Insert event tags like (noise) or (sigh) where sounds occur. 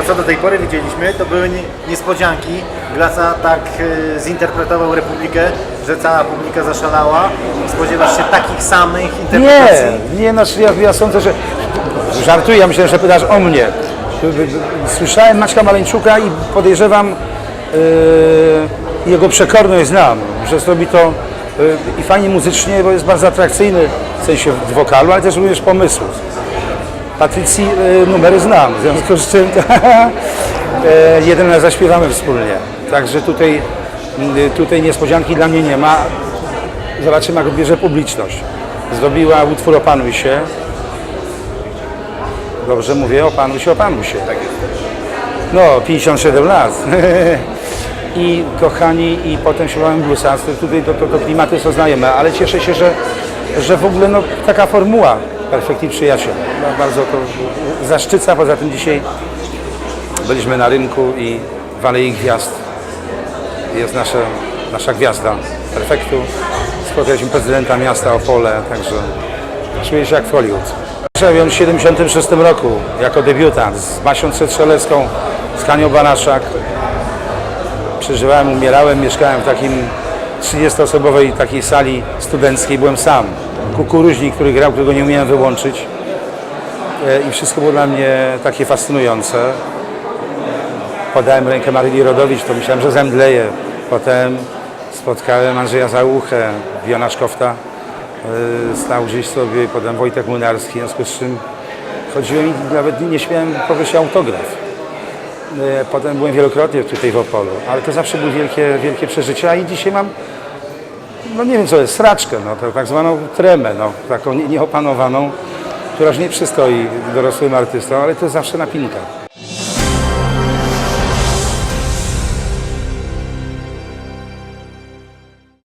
to co do tej pory widzieliśmy, to były nie- niespodzianki. Glaca tak e, zinterpretował Republikę, że cała publika zaszalała. Spodziewasz się takich samych interpretacji? Nie, nie, znaczy ja, ja sądzę, że żartuję, ja myślałem, że pytasz o mnie. Słyszałem Maćka Maleńczuka i podejrzewam yy, jego przekorność znam, że zrobi to i fajnie muzycznie, bo jest bardzo atrakcyjny w sensie wokalu, ale też również pomysłu. Patrycji yy, numery znam, w związku z czym to, (laughs) yy, jeden zaśpiewamy wspólnie. Także tutaj, yy, tutaj niespodzianki dla mnie nie ma. Zobaczymy, jak bierze publiczność. Zrobiła utwór Opanuj się. Dobrze mówię, opanuj się, opanuj się. Tak jest. No, 57 lat. (laughs) I kochani, i potem śpiewałem bluesa. Tutaj to, to, to klimaty poznajemy, ale cieszę się, że, że w ogóle no, taka formuła Perfekti Przyjaciel. Bardzo to zaszczyca. Poza tym dzisiaj byliśmy na rynku i w Alei Gwiazd jest nasza, nasza gwiazda Perfektu. Spotkaliśmy prezydenta miasta Opole, także czuję się jak w Hollywood. Warszawie w 1976 roku jako debiutant z Basią Trzestrzelewską, z Kanią Banaszak. Przeżywałem, umierałem, mieszkałem w takim 30-osobowej takiej sali studenckiej, byłem sam. Kukuruźnik, który grał, którego nie umiałem wyłączyć. E, I wszystko było dla mnie takie fascynujące. Podałem rękę Maryli Rodowicz, to myślałem, że zemdleję. Potem spotkałem Andrzeja Załuchę, Wiona Szkofta. Yy, Stał gdzieś sobie, potem Wojtek Młynarski, w związku z czym chodziłem i nawet nie śmiałem poprosić autograf. Yy, Potem byłem wielokrotnie tutaj w Opolu, ale to zawsze były wielkie, wielkie przeżycia i dzisiaj mam, no nie wiem co jest, sraczkę, no, tak zwaną tremę, no, taką nie- nieopanowaną, która już nie przystoi dorosłym artystom, ale to jest zawsze napinka.